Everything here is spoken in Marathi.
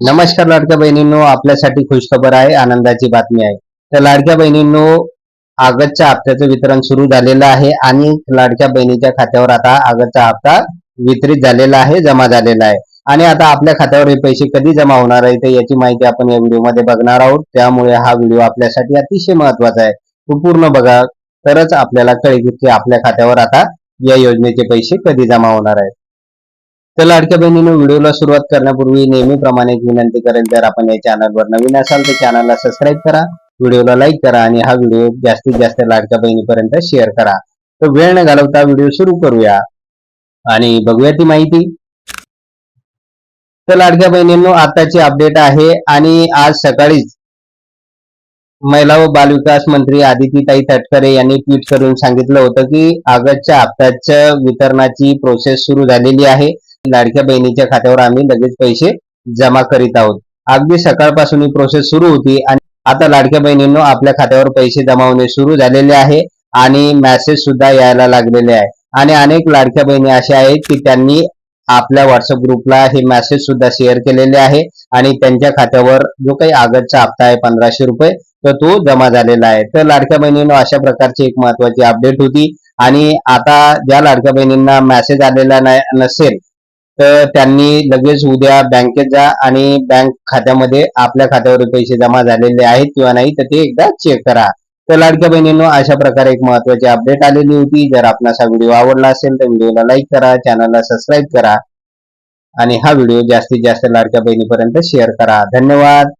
नमस्कार लाडक्या बहिणींनो आपल्यासाठी खुशखबर आहे आनंदाची बातमी आहे. तर लाडक्या बहिणींनो ऑगस्टच्या हप्त्याचं वितरण सुरू झालेलं आहे आणि लाडक्या बहिणीच्या खात्यावर आता ऑगस्टचा हप्ता वितरित झालेला आहे जमा झालेला आहे. आणि आता आपल्या खात्यावर हे पैसे कधी जमा होणार आहे तर याची माहिती आपण या व्हिडिओमध्ये बघणार आहोत. त्यामुळे हा व्हिडिओ आपल्यासाठी अतिशय महत्त्वाचा आहे. तो पूर्ण बघा तरच आपल्याला कळेल की आपल्या खात्यावर आता या योजनेचे पैसे कधी जमा होणार आहेत. तर लाडक्या बहिणीनं व्हिडिओला सुरुवात करण्यापूर्वी नेहमीप्रमाणे एक विनंती करेल जर आपण या चॅनलवर नवीन असाल तर चॅनलला सबस्क्राईब करा व्हिडिओला लाईक करा आणि हा व्हिडिओ जास्तीत जास्त लाडक्या बहिणीपर्यंत शेअर करा. तर वेळ न घालवता व्हिडिओ सुरू करूया आणि बघूया ती माहिती. तर लाडक्या बहिणींनो आताची अपडेट आहे आणि आज सकाळीच महिला व बालविकास मंत्री आदितीताई तटकरे यांनी ट्विट करून सांगितलं होतं की ऑगस्टच्या हप्त्याच्या वितरणाची प्रोसेस सुरू झालेली आहे. लाडक्या बहिणीच्या खात्यावर आम्ही लगेच पैसे जमा करीत आहोत. अगदी सकाळपासून ही प्रोसेस सुरू होती आणि आता लाडक्या बहिणींनो आपल्या खात्यावर पैसे जमा होणे सुरू झालेले आहे आणि मेसेज सुद्धा यायला लागलेले आहे. आणि अनेक लाडक्या बहिणी अशा आहेत की त्यांनी आपल्या व्हॉट्सअप ग्रुपला हे मेसेज सुद्धा शेअर केलेले आहे आणि त्यांच्या खात्यावर जो काही आगतचा हप्ता आहे पंधराशे रुपये तर तो जमा झालेला आहे. तर लाडक्या बहिणींनो अशा प्रकारची एक महत्वाची अपडेट होती आणि आता ज्या लाडक्या बहिणींना मेसेज आलेला नाही नसेल तर त्यांनी लगेच उद्या बँकेत जा आणि बँक खात्यामध्ये आपल्या खात्यावर पैसे जमा झालेले आहेत किंवा नाही तर ते एकदा चेक करा. तर लाडक्या बहिणींनो अशा प्रकारे एक महत्वाची अपडेट आलेली होती. जर आपणास हा व्हिडिओ आवडला असेल तर व्हिडिओला लाईक करा चॅनलला सबस्क्राईब करा आणि हा व्हिडिओ जास्तीत जास्त लाडक्या बहिणीपर्यंत शेअर करा. धन्यवाद.